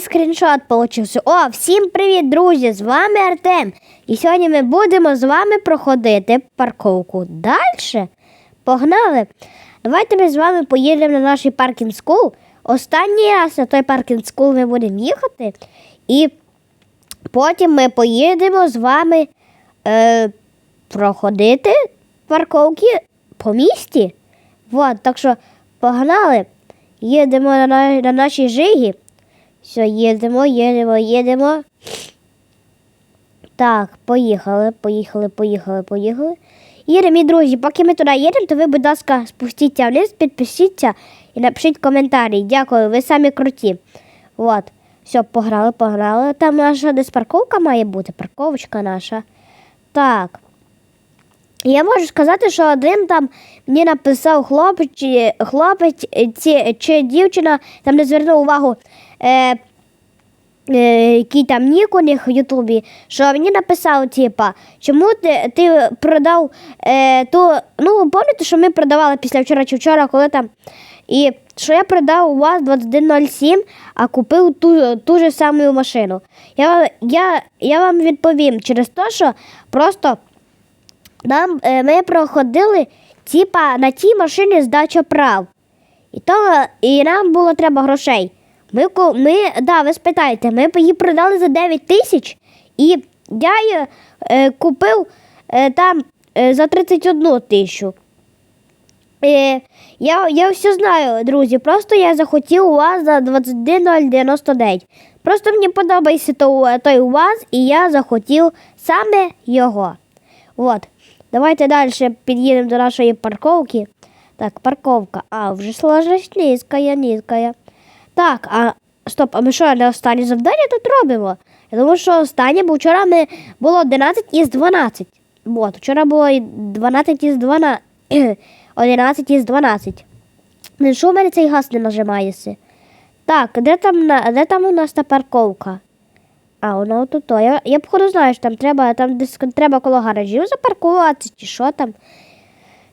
скріншот получився. О, всім привіт, друзі! З вами Артем. І сьогодні ми будемо з вами проходити парковку. Далі погнали. Давайте ми з вами поїдемо на наш паркінг скул. Останній раз на той паркінг скул ми будемо їхати. І потім ми поїдемо з вами е, проходити парковки по місті. Вот, так що погнали. Їдемо на, на, на нашій жигі. Все, їдемо, їдемо, їдемо. Так, поїхали, поїхали, поїхали, поїхали. Їдемо, мій друзі, поки ми туди їдемо, то ви, будь ласка, спустіться вниз, підпишіться і напишіть коментарі. Дякую, ви самі круті. От. Все, пограли, пограли. Там наша десь парковка має бути, парковочка наша. Так. Я можу сказати, що один там мені написав хлопець, чи- хлопець е, ці, чи дівчина там не звернув увагу, е, е, який там нік у них в Ютубі, що мені написав, типа, чому ти, ти продав е, ту, ну, пам'ятаєте, що ми продавали після вчора чи вчора, коли там. І що я продав у вас 2107, а купив ту, ту же саму машину. Я, я, я вам відповім через те, що просто нам, е, ми проходили типа, на тій машині здача прав. І, то, і нам було треба грошей. Ми, ми, да, ви спитаєте, ми її продали за 9 тисяч, і я її е, купив е, там е, за 31 тисячу. Е, я, я все знаю, друзі. Просто я захотів у вас за 21099. Просто мені подобається то- той УАЗ, і я захотів саме його. От. Давайте далі під'їдемо до нашої парковки. Так, парковка. А, вже сложність низькая, низькая. Так, а стоп, а ми що, не останнє завдання тут робимо? Я думаю, що останнє, бо вчора ми було 11 із 12. От, вчора було 12 із 12. 11 із 12. Ну, що в мене цей газ не нажимається? Так, де там, де там у нас та парковка? А, воно тут. то. Я, я походу знаю, що там треба, там десь треба коло гаражів запаркуватися, чи що там.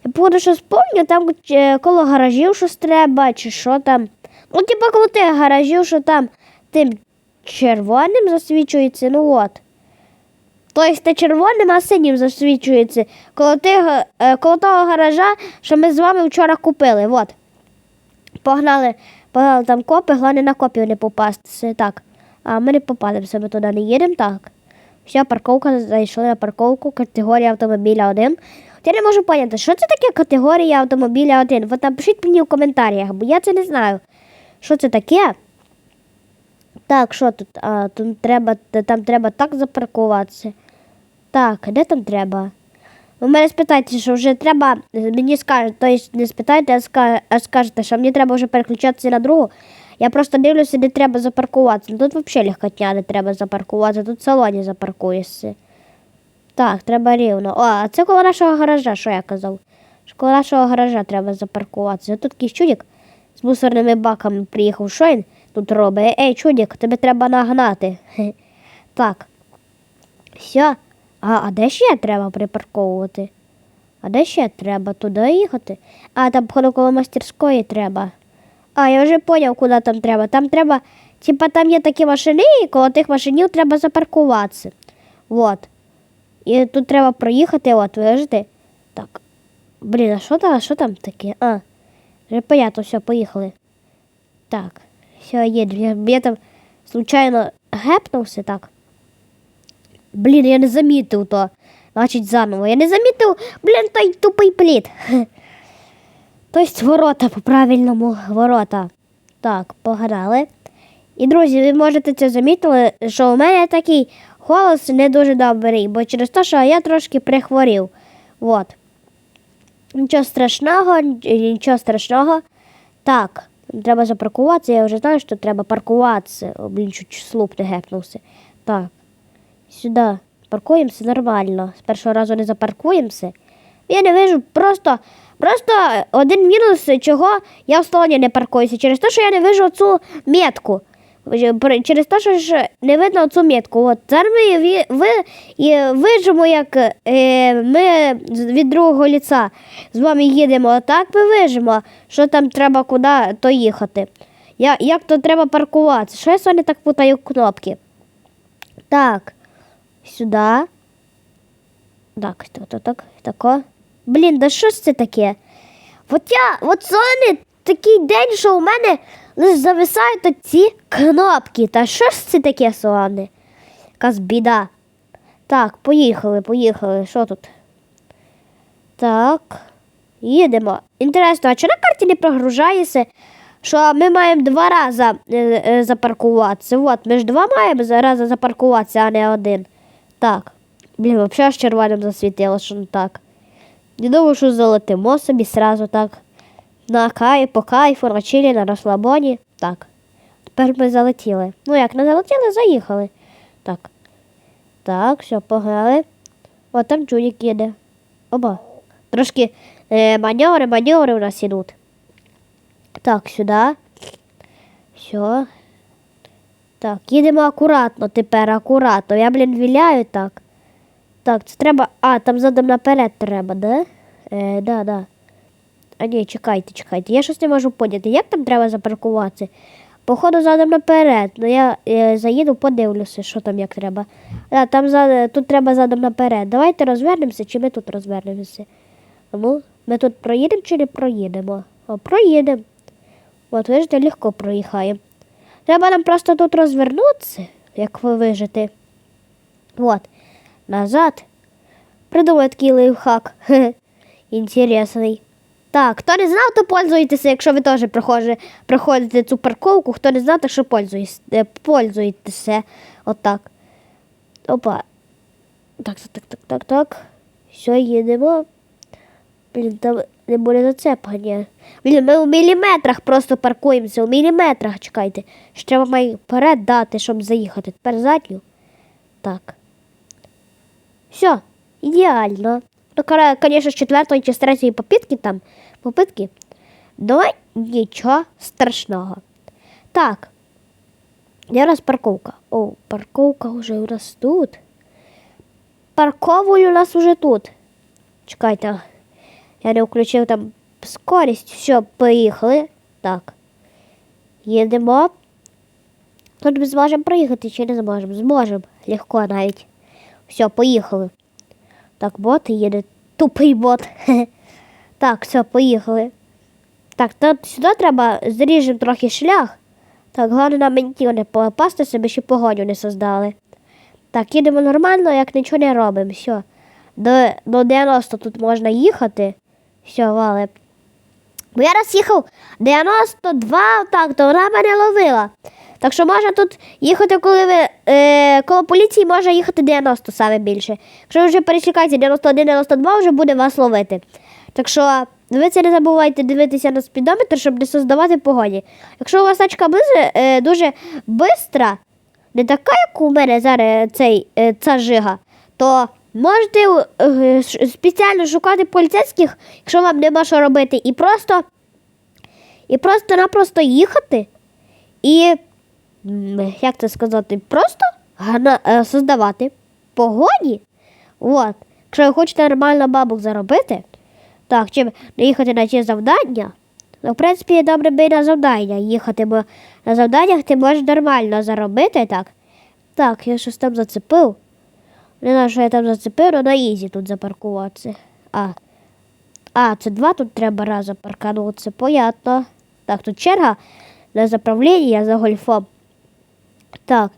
Я походу щось пам'ятаю, там е, коло гаражів щось треба, чи що там. Ну, типа коло тих гаражів, що там тим червоним засвічується, ну от. Тобто не червоним, а синім засвічується. Коло, тих, е, коло того гаража, що ми з вами вчора купили. От. Погнали, погнали там копи, головне на копів не попастися. Так. А ми не попадемося, ми туди не їдемо, так. Все, парковка, зайшли на парковку, категорія автомобіля 1. Я не можу поняти, що це таке категорія автомобіля 1? Ви напишіть мені в коментарях, бо я це не знаю. Що це таке? Так, що тут? А, тут треба, там треба так запаркуватися. Так, де там треба? У мене спитайте, що вже треба, мені скажуть, тобто не спитайте, а скажете, що мені треба вже переключатися на другу. Я просто дивлюся, де треба запаркуватися. Ну, Тут взагалі легкотня не треба запаркуватися, тут в салоні запаркуєшся. Так, треба рівно. О, а це коло нашого гаража, що я казав? Коло нашого гаража треба запаркуватися. Тут якийсь чудик з мусорними баками приїхав. Він тут робить? Ей, чудик, тебе треба нагнати. Так. Все. А, а де ще треба припарковувати? А де ще треба туди їхати? А, там коло мастерської треба. А, я вже поняв, куди там треба. Там треба, типа там є такі машини, і коло тих машинів треба запаркуватися. Вот. І тут треба проїхати, от, вижити. Так. Блін, а що там, що там таке? А, вже понятно, все, поїхали. Так, все, їду. Я, я там случайно гепнувся, так. Блін, я не замітив то. Значить, заново. Я не замітив, блін, той тупий плід. Тобто ворота по-правильному ворота. Так, пограли. І, друзі, ви можете це замітили, що у мене такий голос не дуже добрий, бо через те, що я трошки прихворів. От. Нічого страшного, нічого страшного. Так, треба запаркуватися. Я вже знаю, що треба паркуватися. О, блін, чуть слуп не гепнувся. Так. Сюди. Паркуємося нормально. З першого разу не запаркуємося. Я не вижу, просто, просто один мінус, чого я в салоні не паркуюся. Через те, що я не вижу цю метку. Через те, що ж не видно цю метку. От зараз ми ви, і вижимо, як е, ми від другого ліца з вами їдемо. Так ми вижимо, що там треба куди то їхати. Я, як то треба паркуватися? Що я сьогодні так путаю кнопки? Так. Сюди. Так, так, так, так. Блін, да що ж це таке? От я, от сьогодні такий день, що у мене лише зависають ці кнопки. Та що ж це таке сьогодні? Якась біда. Так, поїхали, поїхали. Що тут? Так. Їдемо. Інтересно, а чи на карті не прогружається, що ми маємо два рази е, е, запаркуватися? От, ми ж два маємо рази запаркуватися, а не один. Так. Блін, взагалі аж червоним засвітило, що не так. Не думаю, що залетимо собі сразу так. На кай, по кайфу, на чилі, на розслабоні. Так. Тепер ми залетіли. Ну як, не залетіли, заїхали. Так. Так, все, погнали. О, там Джунік їде. Оба. Трошки е, маневри, маневри у нас ідуть. Так, сюди. Все. Так, їдемо акуратно тепер, акуратно. Я, блін, віляю так. Так, це треба. А, там задом наперед треба, да? Е, да, да. А ні, чекайте, чекайте. Я щось не можу поняти. Як там треба запаркуватися? Походу задом наперед. Ну я е, заїду, подивлюся, що там як треба. Да, там за, тут треба задом наперед. Давайте розвернемося, чи ми тут розвернемося. Ну, ми тут проїдемо чи не проїдемо? О, проїдемо. От, видите, легко проїхаємо. Треба нам просто тут розвернутися, як ви вижити. От, назад. Придумай такий лайфхак. Інтересний. Так, хто не знав, то пользуйтеся, якщо ви теж проходите, цю парковку. Хто не знав, то що е, пользуйтеся. Отак. Опа. Так, так, так, так, так. Все, їдемо. Блін, там не буде зацепання. Блін, ми у міліметрах просто паркуємося, у міліметрах, чекайте. Ще треба має вперед дати, щоб заїхати. Тепер задню. Так. Все, ідеально. Ну, конечно, з четвертої чи з третьої попитки там. Попитки. Ну, нічого страшного. Так. Де у парковка? О, парковка вже у нас тут. Парковую у нас уже тут. Чекайте. Я не включив там скорість. Все, поїхали. Так. Їдемо. Тут ми зможемо проїхати чи не зможемо? Зможемо. Легко навіть. Все, поїхали. Так, бот їде. Тупий бот. Так, все, поїхали. Так, тут сюди треба зріжемо трохи шлях. Так, головне на ментів не попасти себе, щоб погоню не создали. Так, їдемо нормально, як нічого не робимо. Все. До, до 90 тут можна їхати. Все, вали. Бо я раз їхав 92, так, то вона мене ловила. Так що можна тут їхати, коли ви е, коло поліції може їхати 90 саме більше. Якщо ви вже пересікаєте 91-92, вже буде вас ловити. Так що ви це не забувайте дивитися на спідометр, щоб не создавати погоні. Якщо у вас тачка ближе, е, дуже бистра, не така, як у мене зараз цей, е, ця жига, то можете е, спеціально шукати поліцейських, якщо вам нема що робити, і просто, і просто-напросто їхати. І, як це сказати, просто е, создавати погоні. От. Якщо ви хочете нормально бабок заробити, так, чим їхати на ті завдання, ну, в принципі, добре би на завдання їхати, бо на завданнях ти можеш нормально заробити, так. Так, я щось там зацепив. Не знаю, що я там зацепив, але на ізі тут запаркуватися. А. А, це два тут треба разом парканутися, понятно. Так, тут черга на заправлення за гольфом. Так.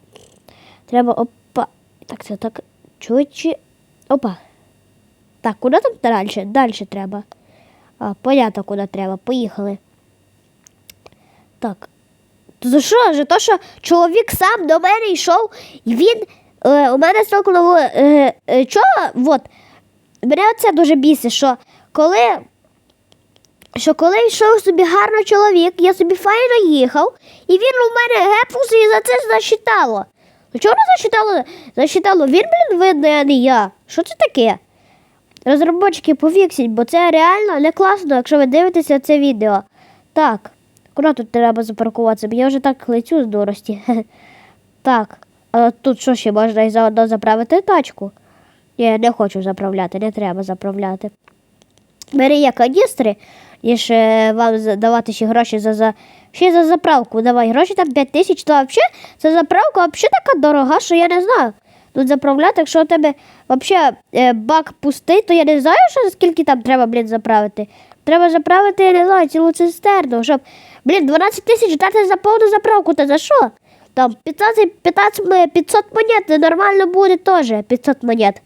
Треба опа. Так, це так. Чуть. Опа. Так, куди там далі? Далі треба. А, понятно, куди треба. Поїхали. Так. То за що? За те, що чоловік сам до мене йшов, і він е, у мене стукнуло. Е, е, чого? От. Мене оце дуже бісить, що коли, що коли йшов собі гарно чоловік, я собі файно їхав, і він у мене гепнувся і за це засчитало. Ну чого не засчитало? Засчитало, він, блін, видно, а не я. Що це таке? Розробники повіксіть, бо це реально не класно, якщо ви дивитеся це відео. Так, куди тут треба запаркуватися? Бо Я вже так летю з дурості. Так, а тут що ще можна і заодно заправити тачку? Ні, не хочу заправляти, не треба заправляти. Бери є каністри, І ще вам давати ще гроші за, за ще за заправку. Давай гроші там 5 тисяч, то взагалі ця заправка взагалі така дорога, що я не знаю. Тут заправляти, якщо у тебе взагалі е, бак пустий, то я не знаю, що скільки там треба, блін, заправити. Треба заправити, я не знаю, цілу цистерну, щоб, блін, 12 тисяч дати за повну заправку, та за що? Там 15, 15, 500 монет, це нормально буде теж, 500 монет.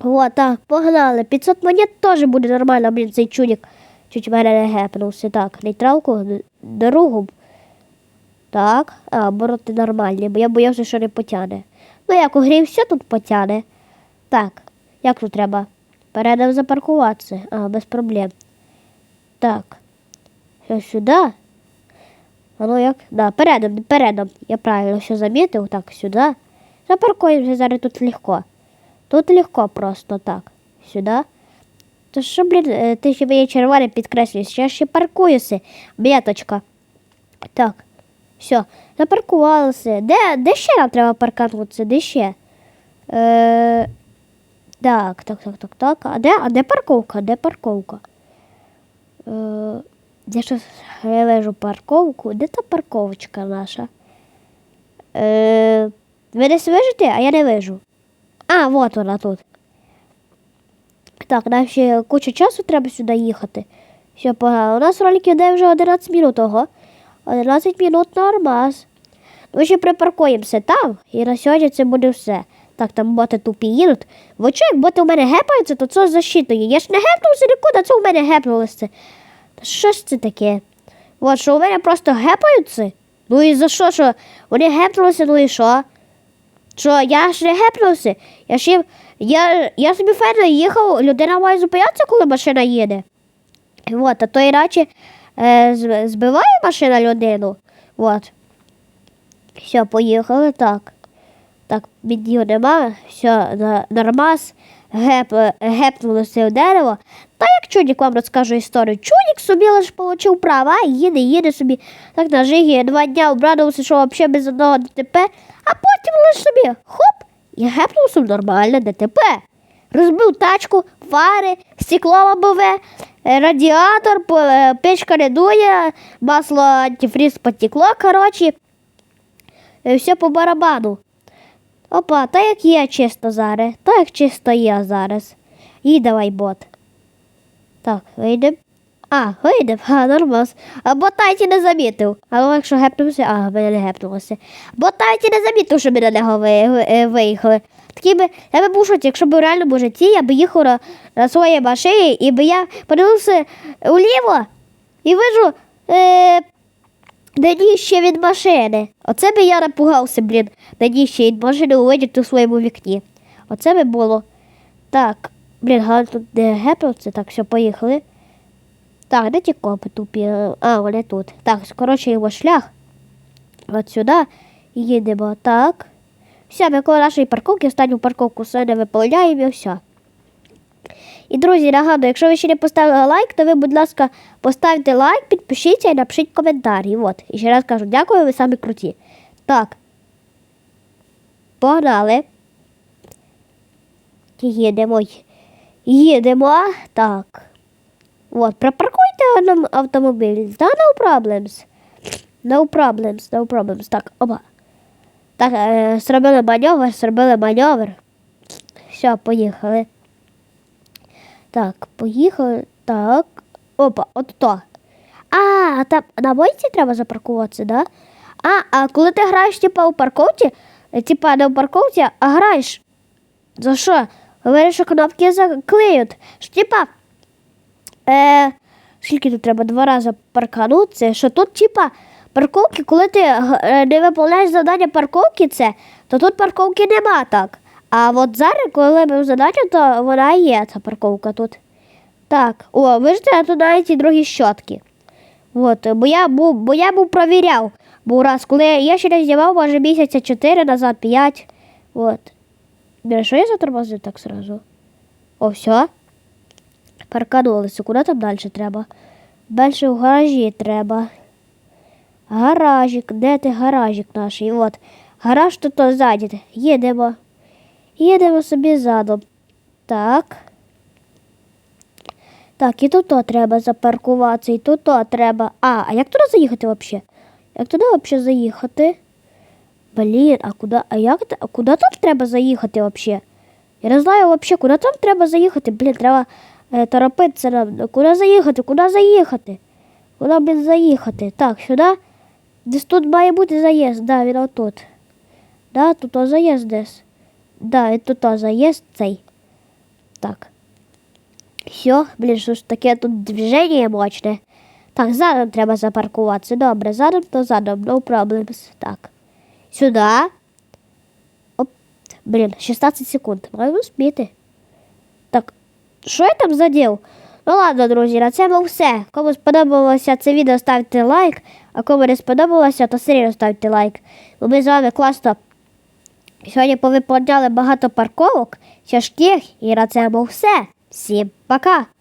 О, так, погнали. 500 монет теж буде нормально, блін, цей чудик. Чуть мене не гепнувся. Так, нейтралку, дорогу. Так, а, обороти нормальні, бо я боявся, що не потягне. Ну, як угрівся, тут потягне. Так, як тут треба? Передав запаркуватися. А, без проблем. Так. Що сюди? А ну як? Да, передом, передом. Я правильно все замітив. Так, сюди. Запаркуємося зараз тут легко. Тут легко просто так. Сюди. То що, блін, е, ти ще мені червоне підкреслюєш, я ще паркуюся. Б'яточка. Так. Все, запаркувалися. Де, де ще нам треба парканутися? Де ще? Е, так, так, так, так, так. А де, а де парковка? Де парковка? Е, я щось я вижу парковку. Де та парковочка наша? Е, ви десь вижите, а я не вижу. А, от вона тут. Так, нам ще кучу часу треба сюди їхати. Все. У нас ролик йде вже 11 минут. Ого. 11 минут нормас. Ми ще припаркуємося там, і на сьогодні це буде все. Так, там боти тупі їдуть. Ви що, як боти у мене гепаються, то це защитою. Я ж не гепнувся нікуди, це у мене гепнулося. Та що ж це таке? От, що у мене просто гепаються? Ну і за що, що? Вони гепнулися, ну і що? Що, я ж не гепнувся. Я ж їм, я, я собі файно їхав, людина має зупинятися, коли машина їде. От, а то іначе е, збиває машина людину. От. Все, поїхали так. Так, бідів нема, все, на, нормас, геп, гепнулося в дерево. Та як чудік вам розкажу історію. Чудік собі лише отримав права, їде, їде собі так на жигі, два дня обрадувався, що взагалі без одного ДТП, а потім лише собі хоп, і гепнувся нормальне ДТП. Розбив тачку, фари, стекло лобове, е, радіатор, е, печка не дує, масло антифріз потекло, коротше. Е, Все по барабану. Опа, та як є чисто зараз, та як чисто є зараз. І давай бот. Так, вийдем. А, вийдем, а, нормас. А ботайті не замітив. А ну, якщо гепнувся, а, мене не гепнулося. Ботайті не замітив, що ми на нього е, виїхали. Такі би, я би був шоці, якщо б в реальному житті я би їхав на, своїй машині і би я подивився уліво і вижу е, дніще від машини. Оце би я напугався, блін, дніще від машини увидіти у своєму вікні. Оце би було. Так, блін, гад тут де гепнувся, так, все, поїхали. Так, де ті копи тупі? А, вони тут. Так, скорочуємо шлях. От сюди. Їдемо. Так. Все, ми коло нашої парковки, останню парковку все не виповняємо і все. І, друзі, нагадую, якщо ви ще не поставили лайк, то ви, будь ласка, поставте лайк, підпишіться і напишіть коментарі. От. І ще раз кажу, дякую, ви самі круті. Так. Погнали. Їдемо. Їдемо. Так. От, припаркуйте нам автомобіль. Да, no problems. No problems, no problems. Так, оба. Так, е, зробили маневр, зробили маневр. Все, поїхали. Так, поїхали. Так. Опа, от то. А, там на бойці треба запаркуватися, да? А, а коли ти граєш, типа, у парковці, е, типа не у парковці, а граєш. За що? Говориш, що кнопки заклеють. Типа, е, скільки тут треба два рази парканутися, що тут, типа, парковки, коли ти е, не виповняєш завдання парковки, це, то тут парковки нема так. А от зараз, коли ми в то вона є, ця парковка тут. Так, о, бачите, тут навіть і другі щотки. От, бо я був, бо я був провіряв. Був раз, коли я ще не знімав, може місяця 4 назад, 5. От. Що я затормозив так сразу? О, все. Парканулися. Куди там далі треба? Далі в гаражі треба. Гаражик, де ти гаражик наш? От. Гараж тут ззаді. Їдемо. Їдемо собі задом. Так. Так. І тут треба запаркуватися, і тут треба. А, а як туди заїхати взагалі? Як туди взагалі заїхати? Блін, а куди, а як, а куди там треба заїхати взагалі? Я не знаю взагалі, куди там треба заїхати. Блін, треба торопитися нам. Ну, Куди заїхати? Куди заїхати? Куди, блін, заїхати? Так, сюди. Десь тут має бути заїзд, да, він отут. Да, тут заїзд десь. Да, і тут заїзд цей. Так. Все, блін, що ж таке тут движення мощне. Так, задом треба запаркуватися. Добре, задом то задом, no problems. Так. Сюди. Оп. Блін, 16 секунд. Маю успіти. Що я там задів? Ну ладно, друзі, на цьому все. Кому сподобалося це відео, ставте лайк, а кому не сподобалося, то серйозно ставте лайк. Бо ми з вами класно сьогодні повиплачали багато парковок, тяжких, і на цьому все. Всім пока!